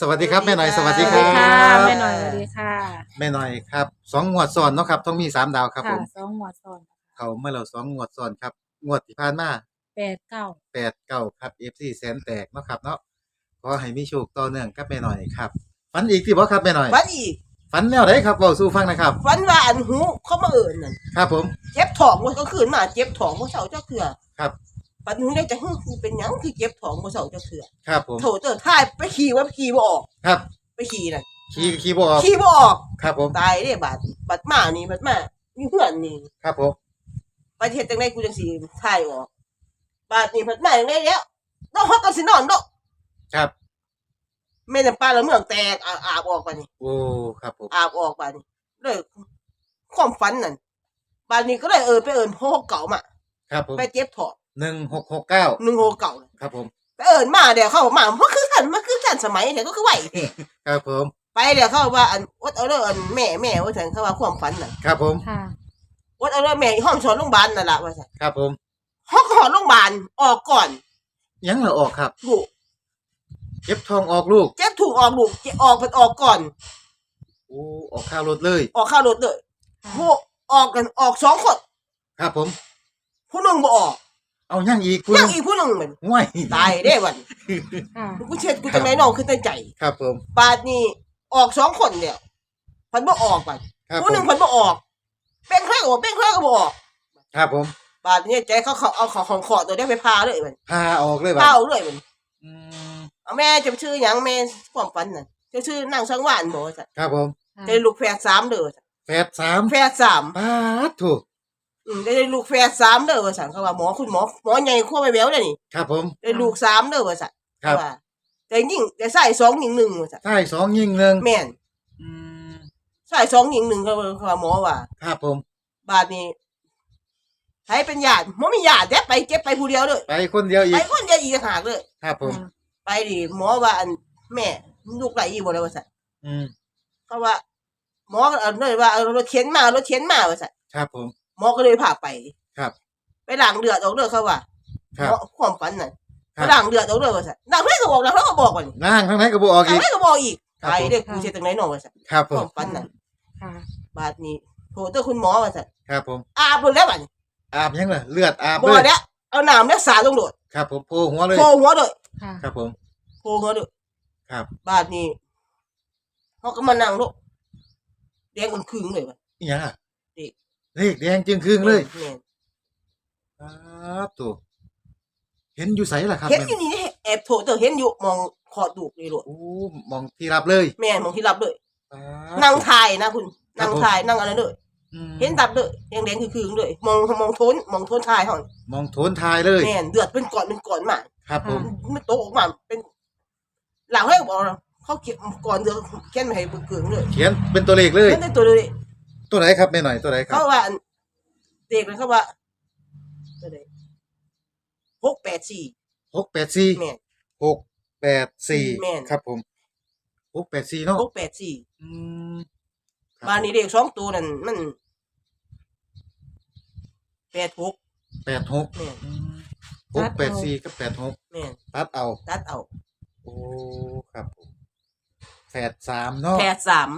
สวัสดีครับแม่หน่อยสวัสสดีวัสคดีรัค่ะบ แม่หน่อยสวัสดีค่ะแม่หน่อยครับสองงวดซ้อนเนาะครับต้องมีสามดาวครับผค่ะมสองหัวซ้อนเขาเมื่อเราสองงวดซ้อนครับงวดที่ผ่านมาแปดเก้าแปดเก้าครับเอฟซีแสนแตกเนาะครับเนาะขอให้มีโชคต่อเนื่องกับแม่หน่อยครับฝันอีกที่บ่ครับแม่หน่อยวันอีกฝันแนวไหนครับเบาสู้ฟังนะครับวันว่าอันหูเขามาเอิญนั่นครับผม เจ็บท้องมันก็คืนมาเจ็บท้องบ่เศร้าเจ้าเถื่อครับ ปันหูได้จะฮึคือเป็นหยังคือเจ็บท้องบ่เศร้าเจ้าเถื่อครับผม โถเตอท่ายไปขี่ว่าไปขี่บ่ออก ครับ ไปขี่นั่นขี่ขี่บ่ออกขี่บ่ออก ครับผม ตายเด้บาดบาดมานี่บาดมาอยู่เฮือนนี่ครับผม ประเทศจังไดกูจังสิท่ายออก บาดนี่บาดมาจังไดแล้วน้องฮอกกันสินอนเนาะครับ แม่น้ำปลาละเมืองแตกอาอาบออกบาดนี้โอ้ ครับผม อาบออกบาดนี้เลยความฝันนั่นบาดนี้ก็เลยเออไปเอิ้นพ่อเก่ามา ครับผม ไปเจ็บท้อง หนึ่งหกหกเก้าหนึ่งโฮเก่าครับผมไปเอิญมาเดี๋ยวเขาบอกมาเพราะคือกันมันคือกันสมัยเดี๋ยวก็คือไหวเด้ครับผมไปเดี๋ยวเขาว่าอันวัดเอาเรื่องอันแม่แม่ว่าฉันเขาว่าความฝันน่ะครับผมค่ะวัดเอาเรื่องแม่ห้องสอนโรงพยาบาลนั่นแหละว่าฉันครับผมห้องหอโรงพยาบาลออกก่อน ยังเหรอออกครับถูกเก็บทองออกลูกเจ็บถูกออกลูกเจ็บออกเป็นออกก่อนโอ้ออกข้าวรถเลย ออกข้าวรถเลยค่ะผู้ออกกันออกสองคนครับผมผู้หนึ่งบ่ออก เอายังอีกคุณยังอีกผู้หนึ่งเหมือนห่วยตายได้วันค่ะกูเช็ดกูจังไหนน้องขึ้นในใจ ครับผม บาดนี้ออกสองคนเดียวพันบ่ออกไปครับผผู้หนึ่งมพันบ่ออก เป็นใครก็บอกเป็นใครก็บ่ออก ครับผมบาดนี้ใจเขาเขาเอาของของขอตัวเนี้ยไปพาเลยมันพาออกเลยบัดพาเอาเลยมันอืมเอาแม่จะชื่อหยังแม่ความฝันน่ะจะชื่อนางสังวานบอกว่าจ้ะครับผมจะได้ลูกแฝดสามเด้อจ้ะแปดสามแฝดสาม ปาดถูก อืมได้ลูกแฝดสามเด้อว่าสั่งเขาว่าหมอคุณหมอหมอใหญ่ขั้วไปแววเลยนี่ครับผม ได้ลูกสามเด้อว่าสั่งครับว่าแต่ยิ่งแต่ใส่สองยิงหนึ่งว่าสั่งใช่สองยิงหนึ่งแม่นอืมใส่สองยิงหนึ่งเขาเขาว่าหมอว่า ครับผม บาดนี้ใครเป็นญาติหมอมีญาติแต่ไปเก็บไปผู้เดียวเลยไปคนเดียวอีไปกคนเดียวอีกต่างหากเลยครับผม ไปดิหมอว่าอันแม่ลูกไหลอีบ่เลยว่าสั่งอืมเขาว่า หมอก็เอาเลยว่าเอารถเข็นมารถเข็นมาว่าสั่งครับผมห มอก็เลยพาไป ครับ ไปล้างเดือดออกเด้อเขาว่าครับหมอความฝันน่ะครัไปบล้างเดือดออกเด้อว่าซั่นล้างเพิ่นก็บอกแล้วเขาก็บอกว่านี่ล่างทั้งไหนก็บออกล้างอีกเพิ่นก็บอกอีกครับ ไปผมเด้อกูเฮ็ดจังได๋น้องว่าซั่นครับผความมฝันน่ะค่ะ บาดนี้โทรเด้อคุณหมอว่าซั่นครับผม อาบเพิ่นแล้วบัดนี้อาบยังล่ะเลือดอาบบ่เลยแล้วเอาน้ำรักษาลงโดดครับผมโผล่หัวเลย โผล่หัวเลยค่ะ ครับผม โผล่หัวเลยครับ บาดนี้เขาก็มานั่งโลกแดงกันครึ่งเลยว่ะ อีหยังอะเด็ก เลขแดงจึงครึ่งเลยแม่นครับตัวเห็นอยู่ไสล่ะครับเห็นอยู่นี่แอบโทรเด้อเห็นอยู่มองขอดดูกนี่โลดโอ้มองที่รับเลยแม่นมองที่รับเลยป๊าดนั่งถ่ายนะคุณครับนั่งผมถ่ายนั่งอะไรเลยอืมเห็นตับเลยแดงๆคือๆเลยมองมองโทนมองโทนทายเขามองโทนทายเลยแม่นเดือดเป็นก้อนเป็นก้อนมาครับผมไม่โตออกมาเป็นหลังให้บอกเราเขาเขียนก่อนเดือดเขียนมาให้เบิ่งเกลืองเลยเขียนเป็นตัวเลขเลยเขียนได้ตัวเลย ตัวไหนครับแม่หน่อยตัวไหนครัเขาบว่าอันเด็กเลยเขาว่าตัวไหนหกแปดสี่หกแปดสี่แม่น หกแปดสี่แม่น ครับผมหกแปดสี่เนาะหกแปดสี่อืมครับบ้านนี้เด็กสองตัวนั่นมันแปดหกแปดหกแม่นหกแปดสี่กับแปดหกแม่นตัดเอา ตัดเอาโอ้ ครับผมแปดสามเนาะแปดสาม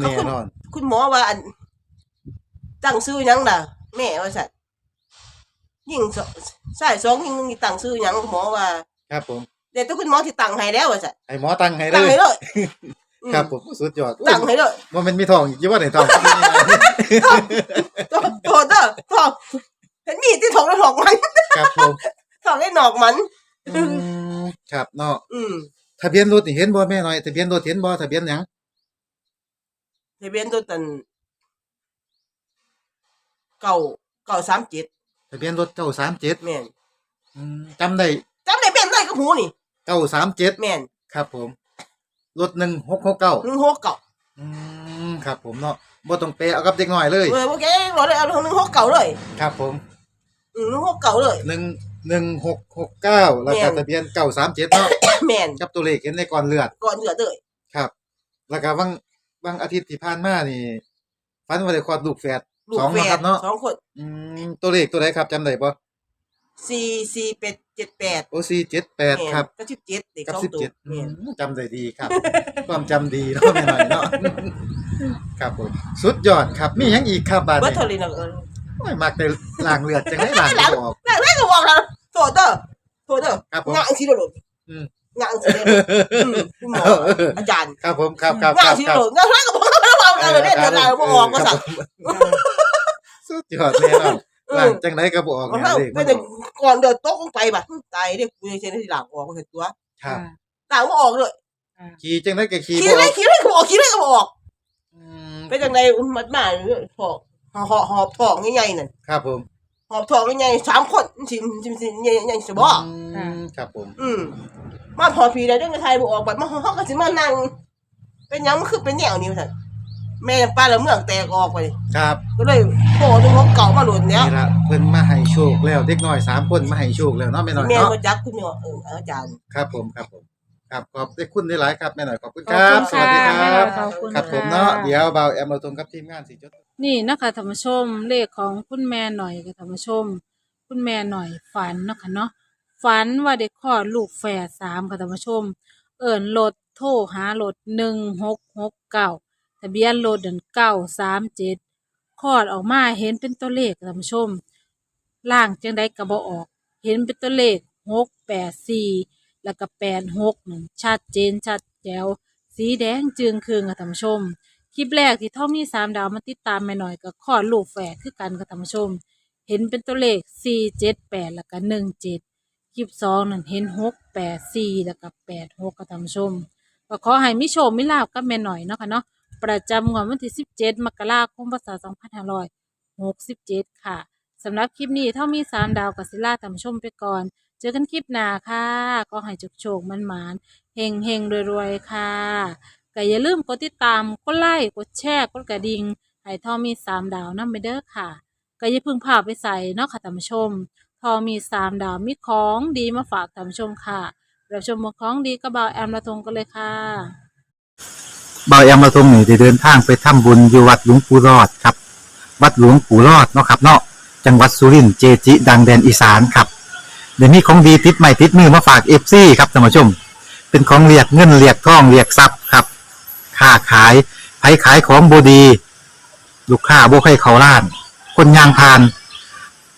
แน่นอน คุณหมอว่าอันตั้งซื้อหยังล่ะ แม่ว่าสัตว์ยิ่งสใช่สองยิ่งนี่ตั้งซื้อหยังหมอว่าครับผมเดี๋ยวต้องคุณหมอที่ตั้งให้แล้วว่าสัตว์ให้หมอตั้งให้เลตั้งยให้เลยอืมครับผมสุดยอดตั้งให้เลยว่ามันมีทองอีกยี่ว่าไหนทองตัวตัวเด้อทองเห็นมีดที่ถกแล้วถอกมันครับผมถอกได้หนอกมัน อืมครับเนาะอืม ทะเบียนรถนี่เห็นบ่แม่หน่อยทะเบียนรถเห็นบ่ทะเบียนหยัง ทะเบียนตัวตันเก่าเก่าสามเจ็ดทะเบียนรถเก้าสามเจ็ดแม่นจำได้จำได้แม่นได้กับหูนี่เก้าสามเจ็ดแม่นครับผม รถหนึ่งหกหกเก้าหนึ่งหัวเก่าอืมครับผมเนาะบ่ต้องเปะเอากับเด็กน้อยเลยเออโอเครอเลยเอาหนึ่งหัวเก่าเลย ครับผมอืมหนึ่งหัวเก่าเลยหนึ่งหนึ่งหกหกเก้าแล้วก็แม่นทะเบียนเก้าสามเจ็ดเนาะแม่นกับตัวเลขเห็นในก่อนเลือดก่อนเดือดเลยครับ แล้วก็บาง บางอาทิตย์ที่ผ่านมานี่ฝันว่าได้คลอดลูกแฝดลูกสองแฝนะครัดบเนาะสองคนอืมตัวเลขตัวไหนครับจำได้ปะสี่สี่เป็ดเจ็ดแปดโอซีเจ็ดแปดครับ ก็สิบเจ็ดเด็กกับสองสิบตัวเจ็ดแม่นจำได้ดีครับ ความจำดีเนาะแม่หน่อยเนาะครับผมสุดยอดครับ มีหยังอีกครับบาดเบิร์นี้ตเทอรีนะเออโอ้ยมักแต่ล้างเลือดจังได๋ล้างบ่ออกแรกแรกก็บอกแล้วโทษเด้อโทษเด้อครับผมงานสิโดดอืม งานสิโดดอืมคุณหม ออาจารย์ครับผมครับครับคงารันบสิครับโดดงานแรกก็บอกแล้วว่ากันเลยเนี่ยเดี๋ยวเราบ่ออกก็สั่ง สุดยอดเลยเนาะล้างจังไดก็บ่ออกมันแม่เท่าเลขเป็มันนแต่ออกก่อนเดินโต๊ะลงไปบัดตายเด้กูยังเช่นที่หลังออกก็เห็นตัวครับหลังบ่ออกเลยขี่จังไดก็ขี่คิดบ่อได้อกคิดได้ก็บอกคิดได้ก็บอกอืมเป็นจังไดมันมาถอกหอบหอบถอกใหญ่ๆนั่นครับผมหอบถอกใหญ่ๆสามคนสิสิสิใหญ่ๆสิบ่อืมครับผม อืม มาพอพีได้เรื่องไทยบ่ออกบัดมาเฮาก็สิมานั่งเป็นหยังมันคือเป็นแนวนี้ซั่นแม่ป้าละเมืองแตกออกไปครับก็เลยโผล่ดึงของเก่ามาหลุดเนี้ยนี่ละเพิ่นมาให้โชคแล้วเด็กน้อยสามคนมาให้โชคแล้วเนาะแม่น้อยแม่เนาะมาจักคุณเนี่ยเอออาจารย์ ครับผมครับผมครับขอบได้คุณได้หลายครับแม่หน่อยขอบคุณขคอบรัคุบณสวัสดีคค่ะรับขอบคุณครับผมค่ะเนาะเดี๋ยวเบาแอมเราตรงกับทีมงานสิจด นี่นะคะธรรมชมเลขของคุณแม่หน่อยกับธรรมชม คุณแม่หน่อยฝันเนาะคะเนาะ ฝันว่าได้คลอดลูกแฝดสามค่ะธรรมชม เอิ่นรถโทรหารถหนึ่งหกหกเก้าทะเบียนรถเดินเก้าสามเจ็ดคลอดออกมาเห็นเป็นตัวเลขค่ะธรรมชมล่างจังได้กระบอออก เห็นเป็นตัวเลขหกแปดสี่แล้วก็แปดหกหนึ่งชัดเจนชัดแจ๋วสีแดงจึงคืองค่ะท่านผู้ชม คลิปแรกที่ท่อมีสามดาวมาติดตามแม่หน่อยก็ขอดลูกแฝดคือกันค่ะท่านผู้ชม เห็นเป็นตัวเลขสี่เจ็ดแปดแล้วก็หนึ่งเจ็ด คลิปสองนั่นเห็นหกแปดสี่แล้วก็แปดหกค่ะท่านผู้ชมก็ขอให้มิโชคมิลาบกับแม่หน่อยเนาะค่ะเนาะประจำงวดวันที่สิบเจ็ดมกราคมพศสองพันห้าร้อยหกสิบเจ็ดค่ะสำหรับคลิปนี้ถ้ามีสามดาวกับซิลาทำชมไปก่อน เจอกันคลิปหน้าค่ะ ก็ให้จุกโชคมันหมานเฮงเฮงรวยๆ ค่ะก็อย่าลืมกดติดตามกดไลค์กดแชร์กดกระดิ่งให้ทอมีสามดาวนั่นไปเด้อค่ะก็อย่าเพึ่งพาไปใส่เนาะค่ะท่านผู้ชม ทอมีสามดาวมีของดีมาฝากท่านผู้ชมค่ะเราชมของดีกระเบาวแอมละทงกันเลยค่ะบายอมาตรงนี่ได้เดินทางไปทำบุญอยู่วัดหลวงปู่รอดครับ วัดหลวงปู่รอดเนาะครับเนาะจังหวัดสุรินทร์เจจิ ดังแดนอีสานครับเดี๋ยวนี้ของดีติดใหม่ติดมือมาฝากเอฟซีครับท่านผู้ชม เป็นของเรียกเงินเรียกทองเรียกทรัพย์ครับค้าขายไผขายของบดี ลูกค้าบ่ให้เขาล้าน คนยางพาน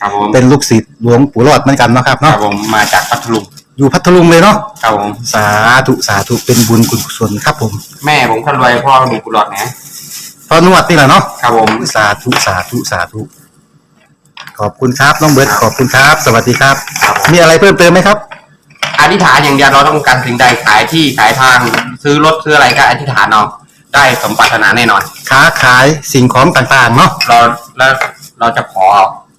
ครับผมเป็นลูกศิษย์หลวงปู่รอดเหมือนกันเนาะครับครับเนาะผมมาจากพัทลุงอยู่พัทลุงเลยเนาะครับผมสาธุสาธุเป็นบุญคุณกุศลครับผมแม่ผมคนรวยพ่อมีกุหลาบนะพอนวดนี่แหละเนาะครับผม สาธุสาธุสาธุขอบคุณครับน้องเบิร์ดขอบคุณครับ สวัสดีครับ ครับผม มีอะไรเพิ่มเติมไหมครับ อธิษฐานอย่างเดียวเราต้องการสิ่งใดขายที่ขายทางซื้อรถซื้ออะไรก็อธิษฐานเอาได้สมปรารถนาแน่นอน ค้าขายสิ่งของต่างๆเนาะเราแล้วเราจะขอ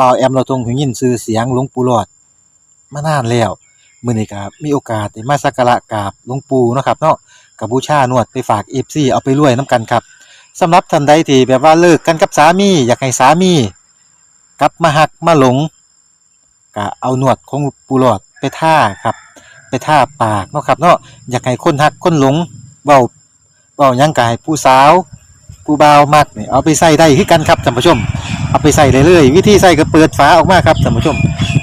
บ่าวแอมเราทรงหูยินชื่อเสียงหลวงปู่หลอดมานานแล้วมื้อนี้ก็มีโอกาสได้มาสักการะกราบหลวงปู่เนาะครับเนาะกับบูชานวดไปฝาก FC เอาไปรวยนํกันครับสำหรับท่านใดที่แบบว่าเลิกกันกับสามี อยากให้สามีกลับมาหักมาหลงก็เอาหนวดของปูหลอดไปท่าครับ ไปท่าปากเนาะครับเนาะอยากให้คนหักคนหลงเบาเบายังกายผู้สาว ผู้บ่าวมักเนี่ยเอาไปใส่ได้คือกันครับท่านผู้ชม เอาไปใส่เลยเลยวิธีใส่ก็เปิดฝาออกมาครับท่านผู้ชม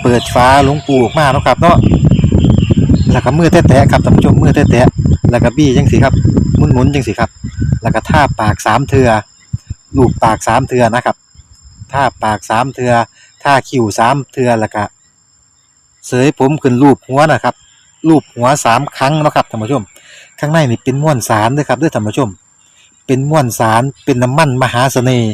เปิดฝาหลวงปูออกมาเนาะครับเนาะแล้วก็มือแตะๆครับท่านผู้ชมมือแตะๆแล้วก็บี้จังสิครับหมุนๆจังสิครับ แล้วก็ท่าปากสามเทือลูบปากสามเทือนะครับท่าปากสามเทือท่าคิ้วสามเทือแล้วก็เสยผมขึ้นรูปหัวนะครับรูปหัวสามครั้งเนาะครับท่านผู้ชม ข้างในนี่เป็นม้วนสารด้วยครับด้วยท่านผู้ชม เป็นม้วนสารเป็นน้ำมันมหาเสน่ห์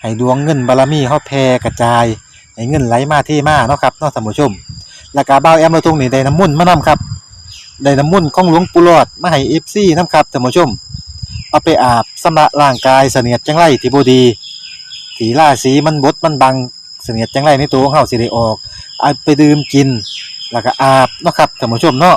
ให้ดวงเงินบารมีเฮาแผ่กระจายให้เงินไหลมาเทมาเนาะครับเนาะท่านผู้ชมแล้วก็เบาแอมเราทุงนี่ได้น้ำมุ่นมานํครับได้น้ำมุ่นของหลวงปู่หลอดมาให้เอฟซีนํครับท่านผู้ชม เอาไปอาบสำระร่างกายเสนียดจังไรที่บดีถีล่าสีมันบดมันบังเสนียดจังไรในตัวของเฮาสิได้ออกเอาไปดื่มกิน แล้วก็อาบเนาะครับท่านผู้ชมเนาะ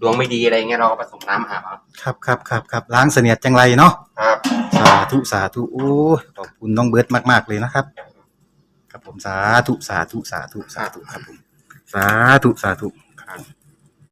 ดวงไม่ดีอะไรเงี้ยเราก็ผสมน้ำอาบเอาครับครับครับครับล้างเสนียดจังไรเนาะครับ สาธุสาธุโอ้ยขอบคุณน้องเบิร์ตมาก ๆ เลยนะครับ ครับผมสาธุสาธุสาธุสาธุครับผมสาธุสาธุ